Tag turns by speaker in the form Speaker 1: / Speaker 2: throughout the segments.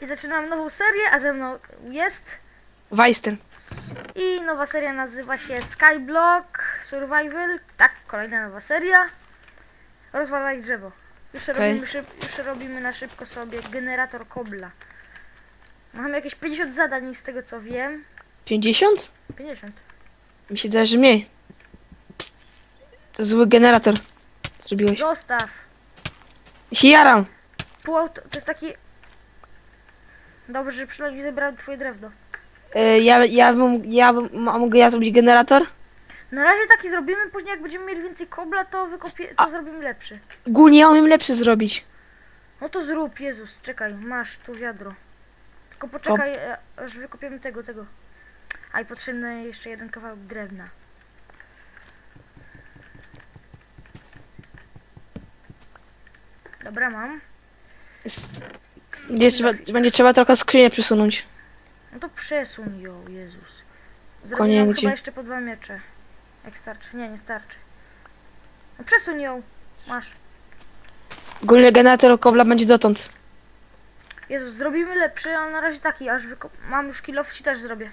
Speaker 1: i zaczynam nową serię, a ze mną jest
Speaker 2: Weister.
Speaker 1: i nowa seria nazywa się Skyblock Survival. Tak, kolejna nowa seria. Rozwalaj drzewo. Już,
Speaker 2: Okej.
Speaker 1: robimy, szyb, już robimy na szybko sobie generator kobla. Mamy jakieś 50 zadań z tego co wiem.
Speaker 2: 50?
Speaker 1: 50.
Speaker 2: Mi się daje, że mniej. To zły generator. Zrobiłeś.
Speaker 1: Zostaw.
Speaker 2: Ja się jaram.
Speaker 1: Pół to jest taki... Dobrze, że przynajmniej zebrałem twoje drewno.
Speaker 2: Y, ja, ja, bym, ja a mogę ja zrobić generator?
Speaker 1: Na razie taki zrobimy, później jak będziemy mieli więcej kobla, to wykopie, to zrobimy lepszy.
Speaker 2: Ogólnie ja umiem lepszy zrobić.
Speaker 1: No to zrób, Jezus, czekaj, masz tu wiadro. Tylko poczekaj, e, aż wykopiemy tego, tego. A i potrzebny jeszcze jeden kawałek drewna. Dobra, mam.
Speaker 2: Jest, będzie, trzeba, będzie trzeba trochę skrzynię przesunąć.
Speaker 1: No to przesuń ją, Jezus. Zrobię nam chyba jeszcze po dwa miecze. Jak starczy. Nie, nie starczy. No przesuń ją. Masz.
Speaker 2: Ogólnie generator kobla będzie dotąd.
Speaker 1: Jezus, zrobimy lepszy, ale na razie taki, aż wykop... Mam już kilof, ci też zrobię.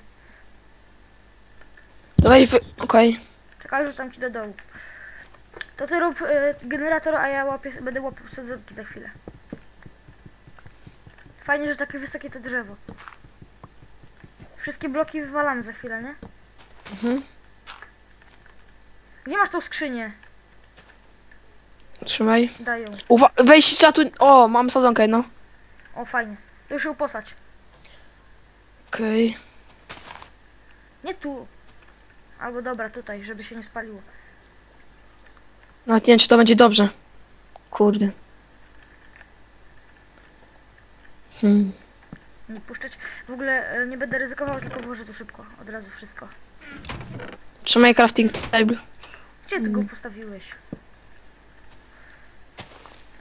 Speaker 2: Dawaj, wy... okej.
Speaker 1: Czekaj, rzucam ci do dołu. To ty rób e, generator, a ja łapię, będę łapał sadzonki za chwilę. Fajnie, że takie wysokie to drzewo. Wszystkie bloki wywalamy za chwilę, nie?
Speaker 2: Mhm.
Speaker 1: Gdzie masz tą skrzynię?
Speaker 2: Trzymaj.
Speaker 1: Daj ją.
Speaker 2: Uwa- weź czatu. O, mam sadzonkę, no.
Speaker 1: O, fajnie. Już ją posać.
Speaker 2: Okej.
Speaker 1: Nie tu. Albo dobra, tutaj, żeby się nie spaliło.
Speaker 2: Nawet nie wiem, czy to będzie dobrze. Kurde. Hmm.
Speaker 1: Nie puszczać. W ogóle e, nie będę ryzykował, tylko włożę tu szybko. Od razu wszystko.
Speaker 2: Trzymaj crafting table.
Speaker 1: Gdzie ty go postawiłeś?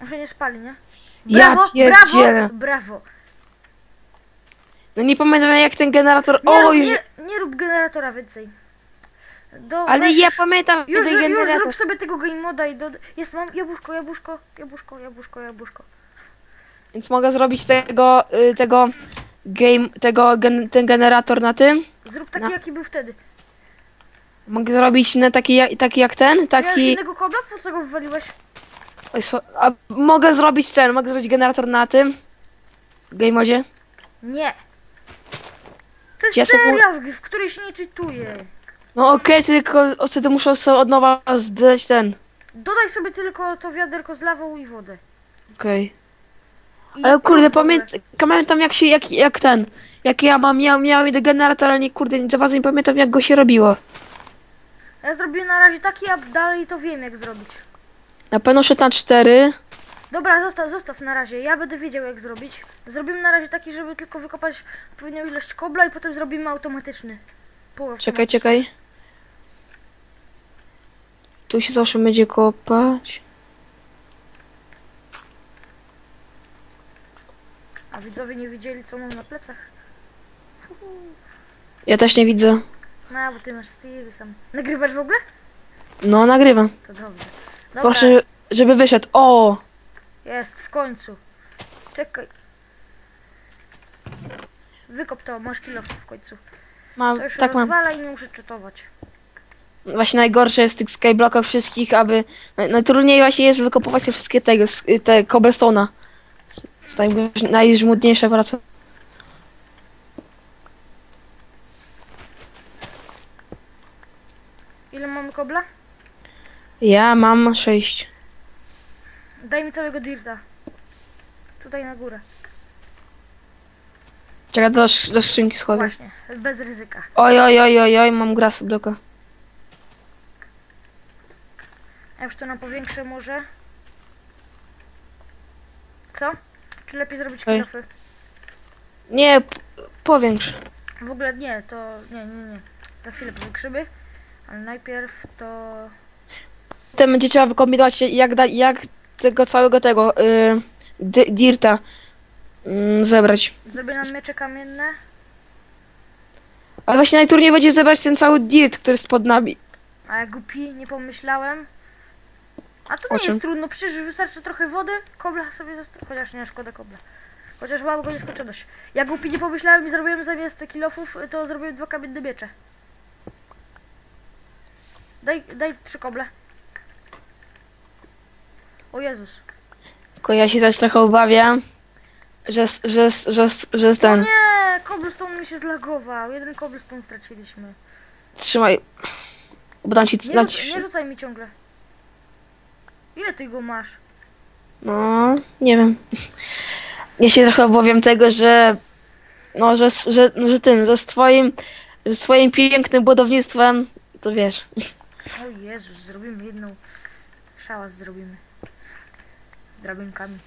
Speaker 1: On się nie spali, nie?
Speaker 2: Ja
Speaker 1: Brawo,
Speaker 2: pierdzielę.
Speaker 1: brawo, brawo.
Speaker 2: No nie pamiętam jak ten generator.
Speaker 1: Nie,
Speaker 2: o,
Speaker 1: rób,
Speaker 2: już...
Speaker 1: nie, nie rób generatora więcej. Do,
Speaker 2: Ale
Speaker 1: weź-
Speaker 2: ja pamiętam
Speaker 1: Już,
Speaker 2: ten
Speaker 1: już
Speaker 2: generator.
Speaker 1: zrób sobie tego game moda i do... Jest, mam jabłuszko, jabłuszko, jabłuszko, jabłuszko, jabłuszko.
Speaker 2: Więc mogę zrobić tego, y, tego game, tego, gen, ten generator na tym.
Speaker 1: Zrób taki,
Speaker 2: No.
Speaker 1: jaki był wtedy.
Speaker 2: Mogę zrobić na taki, taki jak ten,
Speaker 1: Miałeś
Speaker 2: taki.
Speaker 1: innego kobla? Po co go wywaliłeś?
Speaker 2: Oj, so, a mogę zrobić ten, mogę zrobić generator na tym. Game modzie.
Speaker 1: Nie. To jest
Speaker 2: Ja sobie-
Speaker 1: seria, w, w której się nie czytuje.
Speaker 2: No okej, tylko wtedy muszę sobie od nowa zdać ten.
Speaker 1: Dodaj sobie tylko to wiaderko z lawą i wodę.
Speaker 2: Okej. Ale kurde,
Speaker 1: lód w ogóle.
Speaker 2: pamiętam, pamiętam jak się, jak, jak ten, jak ja mam, miał, miałem jeden generator, ale nie, kurde, nie za bardzo nie pamiętam jak go się robiło.
Speaker 1: Ja zrobiłem na razie taki, a dalej to wiem jak zrobić.
Speaker 2: Na pewno szedł na cztery.
Speaker 1: Dobra, zostaw, zostaw na razie. Ja będę wiedział jak zrobić. Zrobimy na razie taki, żeby tylko wykopać odpowiednią ilość kobla i potem zrobimy automatyczny.
Speaker 2: Czekaj, czekaj. Tu się zawsze będzie kopać.
Speaker 1: Widzowie nie widzieli co mam na plecach.
Speaker 2: Ja też nie widzę.
Speaker 1: No, bo ty masz Steve sam. Nagrywasz w ogóle?
Speaker 2: No, nagrywam.
Speaker 1: To dobrze. Dobra,
Speaker 2: Proszę, żeby wyszedł. O!
Speaker 1: jest, w końcu. Czekaj. Wykop to, masz kilo w końcu.
Speaker 2: Mam,
Speaker 1: To już
Speaker 2: tak mam.
Speaker 1: rozwala i nie muszę czytować.
Speaker 2: Właśnie najgorsze jest w tych skyblockach wszystkich, aby... naj- Najtrudniej właśnie jest wykopować te wszystkie tego, te cobblestone'a. Najgorsze- najżmudniejsza praca.
Speaker 1: Ile mamy kobla?
Speaker 2: Ja mam sześć.
Speaker 1: Daj mi całego dirta. Tutaj na górę.
Speaker 2: Czekaj, do, sz- do skrzynki schowam.
Speaker 1: Właśnie, bez ryzyka.
Speaker 2: Oj, oj, oj, oj, oj, mam grass bloka.
Speaker 1: Ja już to na powiększę może. Co? Czy lepiej zrobić
Speaker 2: Oj.
Speaker 1: kilofy?
Speaker 2: Nie, p- powiększ.
Speaker 1: W ogóle nie, to nie, nie, nie. Za chwilę powiększymy. Ale najpierw to...
Speaker 2: Potem będzie trzeba wykombinować się, jak, da, jak tego całego tego y, di- dirta y, zebrać.
Speaker 1: Zrobię nam miecze kamienne.
Speaker 2: Ale właśnie najtrudniej będzie zebrać ten cały dirt, który jest pod nami.
Speaker 1: A ja głupi, nie pomyślałem. A to
Speaker 2: O
Speaker 1: nie
Speaker 2: czym?
Speaker 1: jest trudno, przecież wystarczy trochę wody, kobla sobie zostawi. Chociaż nie, szkoda kobla. Chociaż mamy go nieskończoność. Ja głupi nie pomyślałem i zrobiłem zamiast kilofów, to zrobiłem dwa kamienne miecze. Daj, daj trzy koble. O Jezus.
Speaker 2: Tylko ja się też trochę obawiam, że, że, że, że, że
Speaker 1: O
Speaker 2: ten...
Speaker 1: nie! Cobblestone mi się zlagował. Jeden cobblestone straciliśmy.
Speaker 2: Trzymaj. Bo dam ci...
Speaker 1: Nie,
Speaker 2: Dam
Speaker 1: rzuc
Speaker 2: ci
Speaker 1: nie rzucaj mi ciągle. Ile ty go masz?
Speaker 2: no, nie wiem. Ja się trochę obawiam tego, że... No, że, że, że tym, że z twoim... że swoim pięknym budownictwem, to wiesz.
Speaker 1: O Jezus, zrobimy jedną. Szałas zrobimy. Z drabinkami.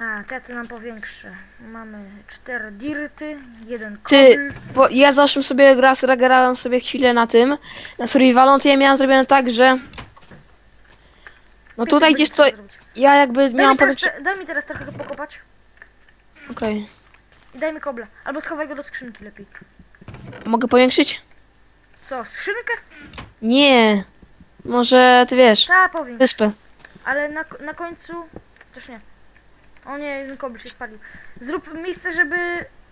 Speaker 1: A, ja to nam powiększę. Mamy cztery dirty, jeden
Speaker 2: Ty, bo ja zaszłem sobie raz, grałem sobie chwilę na tym, na survivalu, to ja miałem zrobione tak, że... No tutaj gdzieś
Speaker 1: zrobić.
Speaker 2: Ja jakby
Speaker 1: Daj mi,
Speaker 2: miałam
Speaker 1: teraz,
Speaker 2: powiększyć...
Speaker 1: te- daj mi teraz trochę go pokopać
Speaker 2: Okej.
Speaker 1: i daj mi kobla. Albo schowaj go do skrzynki lepiej.
Speaker 2: Mogę powiększyć?
Speaker 1: Co, skrzynkę?
Speaker 2: Nie. Może, ty wiesz,
Speaker 1: Ta, powiększ.
Speaker 2: wyspę.
Speaker 1: Ale na, na końcu... Też nie. O nie, jeden kobl się spalił. Zrób miejsce, żeby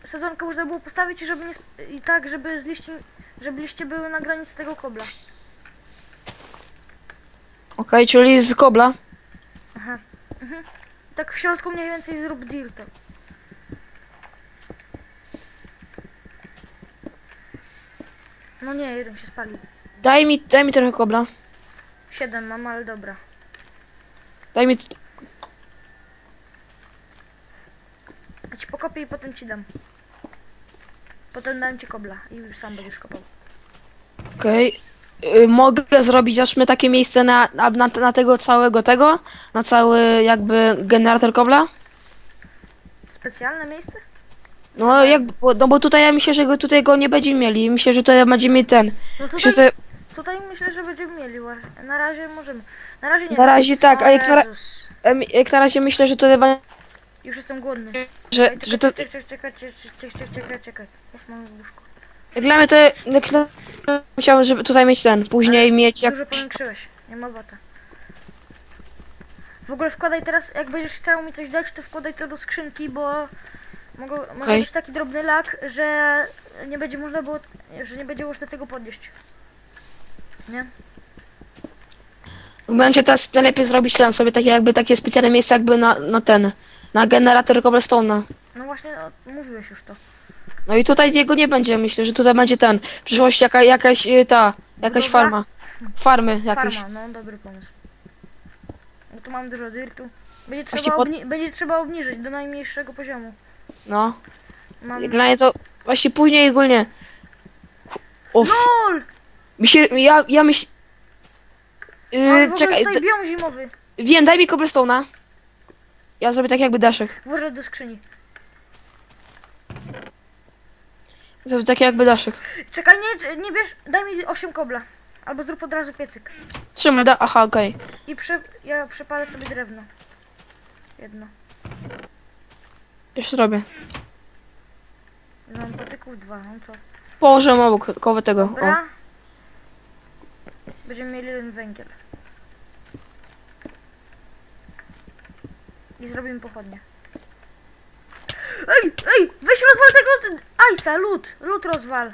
Speaker 1: sadzonkę można było postawić i żeby nie... I tak, żeby z liści... Żeby liście były na granicy tego kobla.
Speaker 2: Okej, czyli z kobla.
Speaker 1: Aha. Mhm. Tak w środku mniej więcej zrób dirta. No nie, jeden się spalił.
Speaker 2: Daj mi, daj mi trochę kobla.
Speaker 1: Siedem mam, ale dobra.
Speaker 2: Daj mi...
Speaker 1: Ja ci pokopię i potem ci dam. Potem dam ci kobla i sam będziesz kopał.
Speaker 2: Okej. Y, Mogę zrobić aż my takie miejsce na, na, na, tego całego tego? Na cały jakby generator kobla?
Speaker 1: Specjalne miejsce?
Speaker 2: No jak, bo, no bo tutaj ja myślę, że go, tutaj go nie będziemy mieli. Myślę, że tutaj będziemy mieli ten.
Speaker 1: No tutaj,
Speaker 2: że
Speaker 1: tutaj myślę, że będziemy mieli właśnie. Na razie możemy. Na razie nie.
Speaker 2: Na razie tak, a jak na em, jak na razie myślę, że tutaj będzie,
Speaker 1: Już jestem głodny.
Speaker 2: że,
Speaker 1: Czekaj,
Speaker 2: że to...
Speaker 1: czekaj, czekaj, czekaj, czekaj, czekaj, czekaj, czekaj. Jest mam łóżko.
Speaker 2: Dla mnie to... Dla, chciałbym, żeby tutaj mieć ten. Później mieć jak...
Speaker 1: Dużo powiększyłeś, nie ma bata. W ogóle wkładaj teraz, jak będziesz chciał mi coś dać, to wkładaj to do skrzynki, bo mogą, może
Speaker 2: Okej.
Speaker 1: być taki drobny lak, że nie będzie można było, że nie będzie można tego podnieść. Nie?
Speaker 2: Będzie teraz najlepiej zrobić tam sobie takie jakby takie specjalne miejsce jakby na, na ten. Na generator cobblestone'a.
Speaker 1: No właśnie, no, mówiłeś już to.
Speaker 2: No i tutaj jego nie będzie, myślę, że tutaj będzie ten. W przyszłości jaka, jakaś y, ta, jakaś
Speaker 1: Budowla?
Speaker 2: farma. Farmy jakieś.
Speaker 1: Farma, no dobry pomysł. No tu mam dużo dirtu. Będzie
Speaker 2: Właśnie
Speaker 1: trzeba,
Speaker 2: pod-
Speaker 1: obni- będzie trzeba obniżyć do najmniejszego poziomu.
Speaker 2: No.
Speaker 1: Mam...
Speaker 2: Dla mnie to właśnie później ogólnie. Uff.
Speaker 1: LOL!
Speaker 2: Mi się, ja, ja myśl...
Speaker 1: Mam
Speaker 2: Yy,
Speaker 1: w ogóle
Speaker 2: czekaj,
Speaker 1: tutaj
Speaker 2: d-
Speaker 1: biom zimowy.
Speaker 2: wiem, daj mi cobblestone'a. Ja zrobię tak jakby daszek.
Speaker 1: Włożę do skrzyni.
Speaker 2: Zrobię tak jakby daszek.
Speaker 1: Czekaj, nie, nie bierz, daj mi 8 kobla. Albo zrób od razu piecyk.
Speaker 2: Trzymaj, da, aha, okej.
Speaker 1: I prze, ja przepalę sobie drewno. Jedno.
Speaker 2: Już robię.
Speaker 1: Mam patyków dwa, no to.
Speaker 2: Położę obok koło tego. O.
Speaker 1: Dobra. Będziemy mieli jeden węgiel. I zrobimy pochodnie. Ej, ej, weź rozwal tego Ajsa, lód, lód rozwal.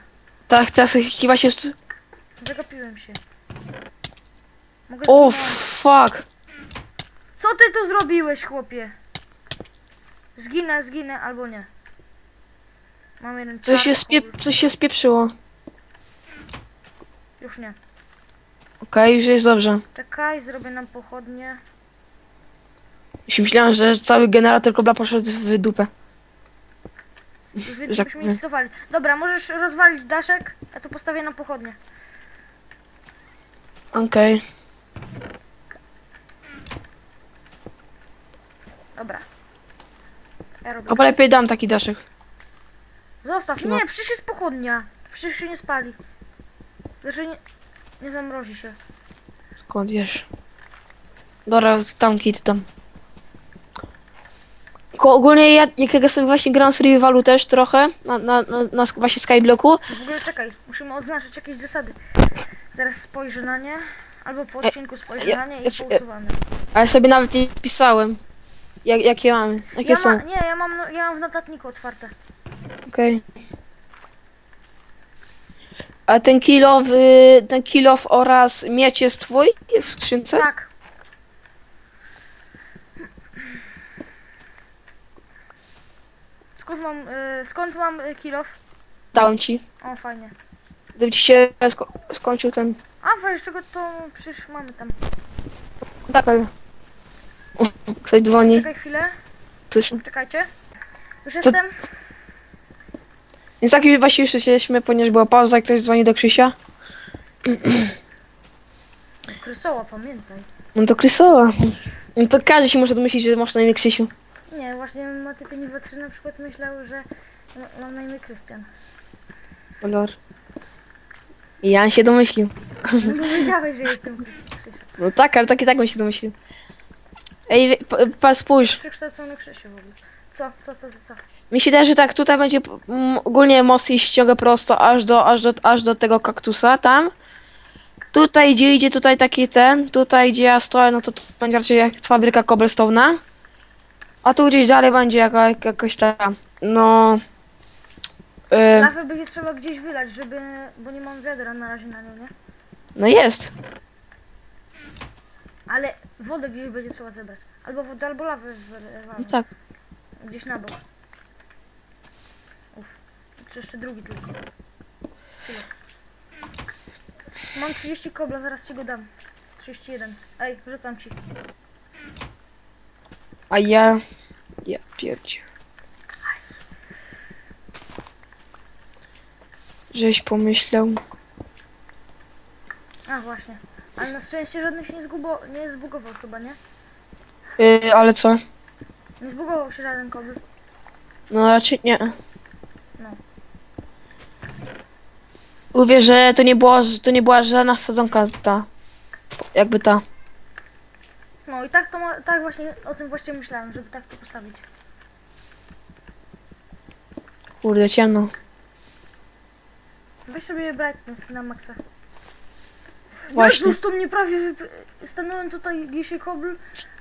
Speaker 2: Tak, teraz chyba się...
Speaker 1: Zagapiłem się. Mogę
Speaker 2: O, fuck.
Speaker 1: Co ty tu zrobiłeś, chłopie? Zginę, zginę, albo nie. Mam jeden
Speaker 2: Coś się,
Speaker 1: czarny
Speaker 2: spie... Coś się spieprzyło.
Speaker 1: Już nie.
Speaker 2: Okej, już jest dobrze.
Speaker 1: Czekaj, zrobię nam pochodnie.
Speaker 2: Już myślałem, że cały generator kobla poszedł w dupę.
Speaker 1: Już więcej byśmy nie stowali. Dobra, możesz rozwalić daszek, a to postawię na pochodnie.
Speaker 2: Okej.
Speaker 1: Dobra. Ja robię.
Speaker 2: Albo lepiej dam taki daszek.
Speaker 1: Zostaw.
Speaker 2: No.
Speaker 1: Nie, przecież jest pochodnia. Przecież się nie spali. Znaczy nie, nie zamrozi się.
Speaker 2: Skąd wiesz? Dobra, tam kit tam. Ogólnie ja, jak ja sobie właśnie gram z Rivalu też trochę, na, na, na, na właśnie Skyblocku,
Speaker 1: W ogóle czekaj, musimy odznaczyć jakieś zasady. Zaraz spojrzę na nie. Albo po odcinku spojrzę
Speaker 2: ja-
Speaker 1: na nie i
Speaker 2: jest-
Speaker 1: pousuwamy.
Speaker 2: a ja sobie nawet nie pisałem. Jak, jakie mamy? Jakie
Speaker 1: Ja
Speaker 2: są?
Speaker 1: ma, nie, ja mam, no- ja mam w notatniku otwarte.
Speaker 2: Okej. A ten kilow, ten kilow oraz miecz jest twój w skrzynce?
Speaker 1: Tak. Skąd mam, y, skąd mam y, kilof?
Speaker 2: Dałem ci.
Speaker 1: O, fajnie.
Speaker 2: Gdyby ci się sko skończył ten...
Speaker 1: A, wreszcie czego to przecież mamy tam.
Speaker 2: Tak, ale... Ktoś dzwoni.
Speaker 1: Czekaj chwilę,
Speaker 2: Coś.
Speaker 1: czekajcie. Już jestem.
Speaker 2: Więc tak właśnie już siedzieliśmy, ponieważ była pauza i ktoś dzwoni do Krzysia.
Speaker 1: Krysoła, pamiętaj.
Speaker 2: No to Krysowa. No to każdy się może domyślić, że masz na imię Krzysiu.
Speaker 1: Nie, właśnie Maty 3 na przykład myślał, że mam na imię Krystian.
Speaker 2: Kolor. I Jan się domyślił.
Speaker 1: No bo wiedziałeś, że jestem Krzysiu.
Speaker 2: No tak, ale tak i tak bym się domyślił. Ej, pa, pa spójrz.
Speaker 1: Przekształcony Krzysiu w ogóle. Co, co, co, co, co?
Speaker 2: Mi się wydaje, że tak, tutaj będzie mm, ogólnie most i ściąga prosto aż do, aż do, aż do tego kaktusa tam. Tutaj gdzie idzie tutaj taki ten, tutaj gdzie ja stoję, no to tu będzie raczej jak fabryka cobblestone'a. A tu gdzieś dalej będzie jaka, jakaś ta, no... y,
Speaker 1: Lawę będzie trzeba gdzieś wylać, żeby... bo nie mam wiadra na razie na nią, nie?
Speaker 2: no jest.
Speaker 1: Ale wodę gdzieś będzie trzeba zebrać. Albo wodę, albo lawę
Speaker 2: No
Speaker 1: wylewamy.
Speaker 2: tak.
Speaker 1: Gdzieś na bok. Uf. Czy jeszcze drugi tylko. Tyle. Mam 30 kobla, zaraz ci go dam. 31. Ej, rzucam ci.
Speaker 2: A ja... Ja pierdzie. Żeś pomyślał.
Speaker 1: A właśnie. Ale na szczęście żadnych się nie, zgubo, nie zbugował chyba, nie?
Speaker 2: Y, ale co?
Speaker 1: Nie zbugował się żaden kobl.
Speaker 2: No raczej nie.
Speaker 1: No.
Speaker 2: Mówię, że to nie była, to nie była żadna sadzonka ta. Jakby ta.
Speaker 1: No i tak to ma, tak właśnie o tym właśnie myślałem, żeby tak to postawić.
Speaker 2: Kurde, ciemno.
Speaker 1: Weź sobie brightness na maksa.
Speaker 2: Właśnie.
Speaker 1: Jezus, to mnie prawie wyp... Stanąłem tutaj gdzieś kobl.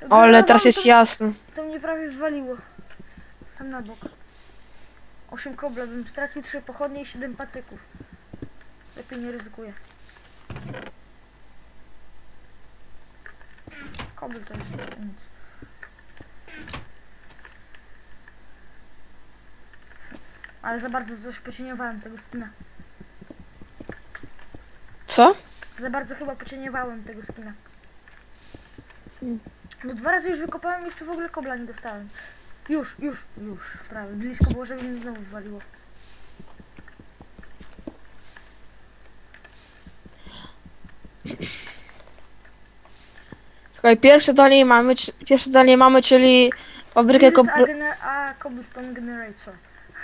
Speaker 2: Ale teraz jest
Speaker 1: to,
Speaker 2: jasno.
Speaker 1: to mnie prawie wywaliło. Tam na bok. 8 kobla bym stracił 3 pochodnie i 7 patyków. Lepiej nie ryzykuję. Kobl to jest nic. Ale za bardzo coś pocieniowałem tego skina.
Speaker 2: Co?
Speaker 1: Za bardzo chyba pocieniowałem tego skina.
Speaker 2: Mm.
Speaker 1: No dwa razy już wykopałem, jeszcze w ogóle kobla nie dostałem. Już, już, już, prawie. Blisko było, żeby mnie znowu wywaliło.
Speaker 2: Czekaj, pierwsze dalej mamy, czy- pierwsze dalej mamy, czyli fabrykę
Speaker 1: Build a, gener- a cobblestone generator.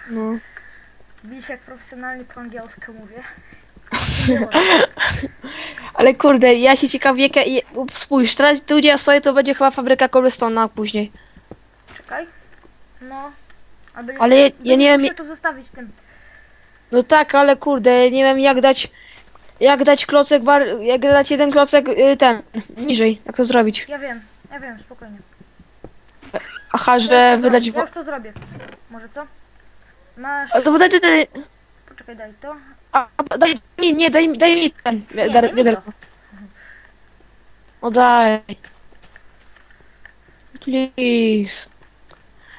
Speaker 2: No.
Speaker 1: Widzisz jak profesjonalnie po angielsku mówię.
Speaker 2: Ale kurde, ja się ciekawię, jaka... je- Spójrz, teraz tu gdzie ja stoję, to będzie chyba fabryka cobblestone'a później.
Speaker 1: Czekaj. No. A będziesz,
Speaker 2: Ale ja- ja nie wiem,
Speaker 1: to zostawić tym.
Speaker 2: No tak, ale kurde, nie wiem jak dać... Jak dać klocek bar... Jak dać jeden klocek, y, ten, niżej. Jak to zrobić?
Speaker 1: Ja wiem, ja wiem, spokojnie.
Speaker 2: Aha,
Speaker 1: Ja
Speaker 2: że
Speaker 1: to
Speaker 2: wydać...
Speaker 1: zrobię. Ja już to zrobię. Może co? Masz...
Speaker 2: A to daj, daj, daj,
Speaker 1: Poczekaj, daj to.
Speaker 2: a, a, daj mi, nie, daj, mi- daj mi ten,
Speaker 1: Nie,
Speaker 2: dar,
Speaker 1: daj mi to.
Speaker 2: O daj. Please.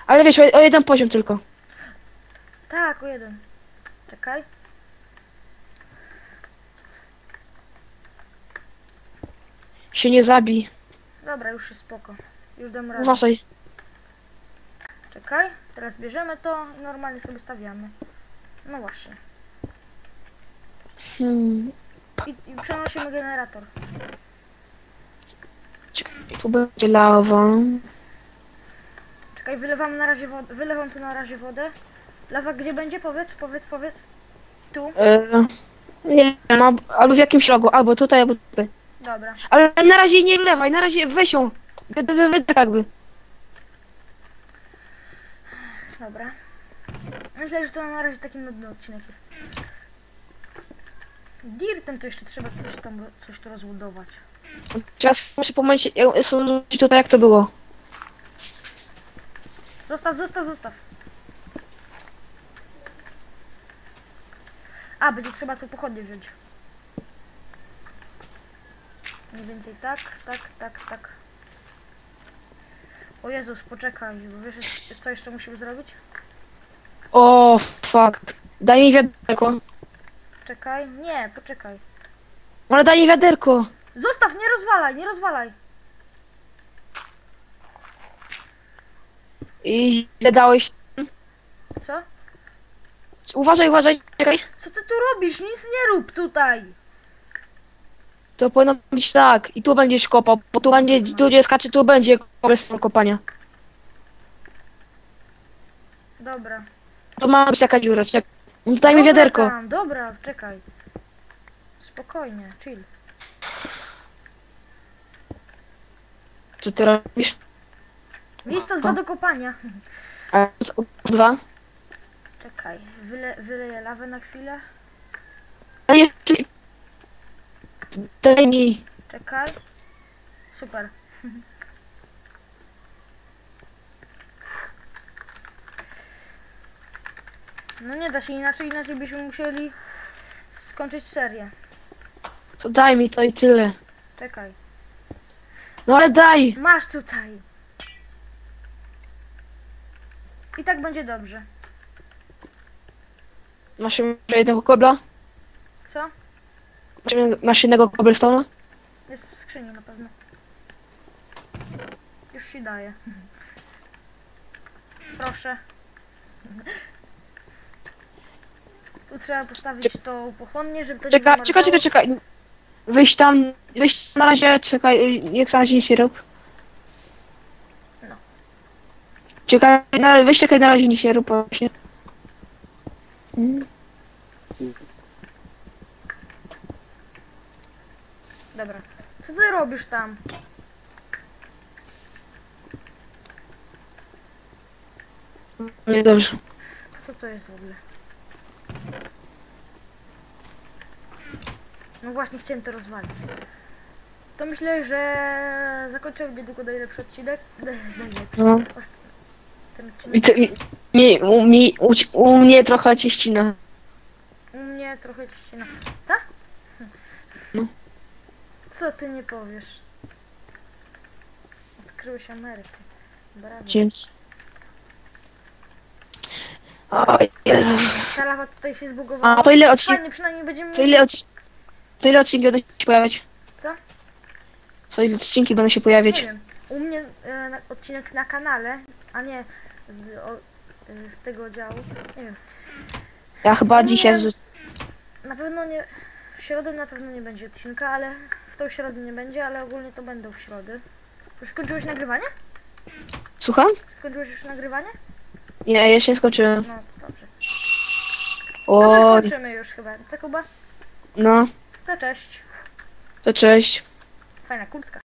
Speaker 2: Ale wiesz, o, o jeden poziom tylko.
Speaker 1: Tak, o jeden. Czekaj.
Speaker 2: Się nie zabij.
Speaker 1: Dobra, już jest spoko. Już dam radę.
Speaker 2: Uważaj.
Speaker 1: Czekaj, teraz bierzemy to i normalnie sobie stawiamy. No właśnie.
Speaker 2: Hmm.
Speaker 1: I, i przenosimy generator.
Speaker 2: Czekaj, tu będzie lawa.
Speaker 1: Czekaj, wylewam na razie wodę. Wylewam tu na razie wodę. Lawa gdzie będzie? Powiedz, powiedz, powiedz. Tu?
Speaker 2: E, nie albo, albo w jakimś rogu, albo tutaj, albo tutaj.
Speaker 1: Dobra.
Speaker 2: Ale na razie nie wlewaj, na razie weź ją. Jakby.
Speaker 1: Dobra. Myślę, że to na razie taki nudny odcinek jest. Dirtem to jeszcze trzeba coś tam, coś tu rozbudować.
Speaker 2: Teraz muszę pomyśleć, jak- są tutaj jak to było.
Speaker 1: Zostaw, zostaw, zostaw. A, będzie trzeba tu pochodnie wziąć. Mniej więcej tak, tak, tak, tak. O Jezus, poczekaj, bo wiesz co jeszcze musimy zrobić?
Speaker 2: O, fuck. Daj mi wiaderko.
Speaker 1: Czekaj, nie, poczekaj.
Speaker 2: Ale daj mi wiaderko.
Speaker 1: Zostaw, nie rozwalaj, nie rozwalaj.
Speaker 2: I źle dałeś.
Speaker 1: Co?
Speaker 2: Uważaj, uważaj, czekaj.
Speaker 1: Co ty tu robisz? Nic nie rób tutaj.
Speaker 2: To powinno być tak. I tu będziesz kopał, bo tu będzie, tu gdzie skacze, tu będzie korzystne kopania.
Speaker 1: Dobra.
Speaker 2: To ma być jaka dziura, czekaj. No to daj mi
Speaker 1: Dobra
Speaker 2: wiaderko.
Speaker 1: Tam, dobra, czekaj. Spokojnie, chill.
Speaker 2: Co ty robisz?
Speaker 1: Miejsca dwa do kopania.
Speaker 2: A, dwa.
Speaker 1: Czekaj, wyle, wyleję lawę na chwilę.
Speaker 2: Daj, daj mi.
Speaker 1: Czekaj. Super. No nie da się inaczej, inaczej byśmy musieli skończyć serię.
Speaker 2: To daj mi to i tyle.
Speaker 1: Czekaj.
Speaker 2: No ale daj.
Speaker 1: Masz tutaj. I tak będzie dobrze.
Speaker 2: Masz jeszcze jednego kobla?
Speaker 1: Co?
Speaker 2: Masz, masz jednego cobblestone'a?
Speaker 1: Jest w skrzyni na pewno. Już się daje. Proszę. Tu trzeba postawić to pochłonnie, żeby to nie
Speaker 2: Czekaj, czekaj, czekaj, czekaj. Wyjść tam, wyjść na razie, czekaj, niech na razie nic nie rób.
Speaker 1: No.
Speaker 2: Czekaj, na, weź czekaj, na razie nic nie rób właśnie. Mm.
Speaker 1: Dobra. Co ty robisz tam?
Speaker 2: Nie dobrze.
Speaker 1: Co to jest w ogóle? No właśnie, chciałem to rozwalić. To myślę, że zakończymy niedługo najlepszy odcinek. Najlepszy.
Speaker 2: No.
Speaker 1: Ten
Speaker 2: I
Speaker 1: odcinek.
Speaker 2: to, i, mi, u, mi, u, u mnie trochę cieścina.
Speaker 1: U mnie trochę ścina. Tak?
Speaker 2: No.
Speaker 1: Co ty nie powiesz? Odkryłeś Amerykę. Brawo.
Speaker 2: Dzięki. O Jezu.
Speaker 1: Ta lawa tutaj się zbugowała.
Speaker 2: A to ile odcinków,
Speaker 1: Fajnie, przynajmniej będziemy
Speaker 2: to ile, odci- to ile odcinki będą się pojawiać?
Speaker 1: Co?
Speaker 2: Co ile odcinki będą się
Speaker 1: Nie
Speaker 2: pojawiać?
Speaker 1: wiem. U mnie e, na, odcinek na kanale, a nie z, o, e, z tego działu. Nie wiem.
Speaker 2: Ja chyba
Speaker 1: Nie.
Speaker 2: dzisiaj... wrzu-
Speaker 1: Na pewno nie. W środę na pewno nie będzie odcinka, ale w tą środę nie będzie, ale ogólnie to będą w środę. Już skończyłeś nagrywanie?
Speaker 2: Słucham?
Speaker 1: Skończyłeś już nagrywanie?
Speaker 2: Nie, jeszcze nie skończyłem.
Speaker 1: No dobrze. Dobra,
Speaker 2: Oj,
Speaker 1: kończymy już chyba. Co Kuba?
Speaker 2: no,
Speaker 1: To cześć.
Speaker 2: to cześć.
Speaker 1: Fajna kurtka.